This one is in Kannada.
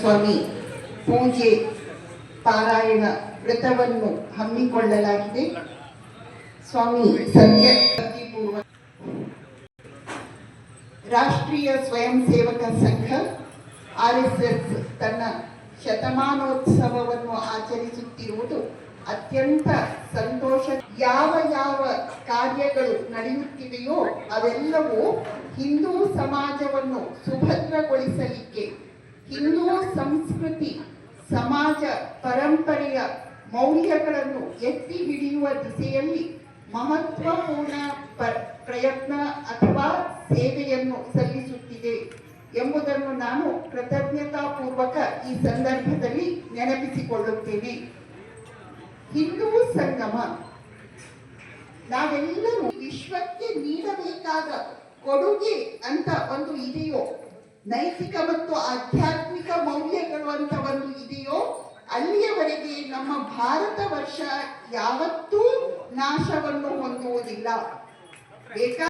ಸ್ವಾಮಿ, ಪೂಜೆ ಪಾರಾಯಣ ವ್ರತವನ್ನು ಹಮ್ಮಿಕೊಳ್ಳಲಾಗಿದೆ. ಸ್ವಾಮಿ ಸದ್ಯ ಪೂರ್ವ ರಾಷ್ಟ್ರೀಯ ಸ್ವಯಂ ಸೇವಕ ಸಂಘ, ಆರ್ ಎಸ್ ಎಸ್ ತನ್ನ ಶತಮಾನೋತ್ಸವವನ್ನು ಆಚರಿಸುತ್ತಿರುವುದು ಅತ್ಯಂತ ಸಂತೋಷ. ಯಾವ ಯಾವ ಕಾರ್ಯಗಳು ನಡೆಯುತ್ತಿವೆಯೋ ಅವೆಲ್ಲವೂ ಹಿಂದೂ ಸಮಾಜವನ್ನು ಸುಭದ್ರಗೊಳಿಸಲಿಕ್ಕೆ ಹಿಂದೂ ಸಂಸ್ಕೃತಿ, ಸಮಾಜ ಪರಂಪರೆಯ ಮೌಲ್ಯಗಳನ್ನು ಎತ್ತಿ ಹಿಡಿಯುವ ದಿಸೆಯಲ್ಲಿ ಮಹತ್ವಪೂರ್ಣ ಪ್ರಯತ್ನ ಅಥವಾ ಸೇವೆಯನ್ನು ಸಲ್ಲಿಸುತ್ತಿದೆ ಎಂಬುದನ್ನು ನಾನು ಕೃತಜ್ಞತಾಪೂರ್ವಕ ಈ ಸಂದರ್ಭದಲ್ಲಿ ನೆನಪಿಸಿಕೊಳ್ಳುತ್ತೇನೆ. ಹಿಂದೂ ಸಂಗಮ, ನಾವೆಲ್ಲರೂ ವಿಶ್ವಕ್ಕೆ ನೀಡಬೇಕಾದ ಕೊಡುಗೆ ಅಂತ ಒಂದು ಇದೆಯೋ ನೈತಿಕ ಮತ್ತು ಆಧ್ಯಾತ್ಮಿಕ ಮೌಲ್ಯಗಳು ಅಂತ ಒಂದು ಇದೆಯೋ, ಅಲ್ಲಿಯವರೆಗೆ ನಮ್ಮ ಭಾರತ ವರ್ಷ ಯಾವತ್ತೂ ನಾಶವನ್ನು ಹೊಂದುವುದಿಲ್ಲ. ಬೇಕಾ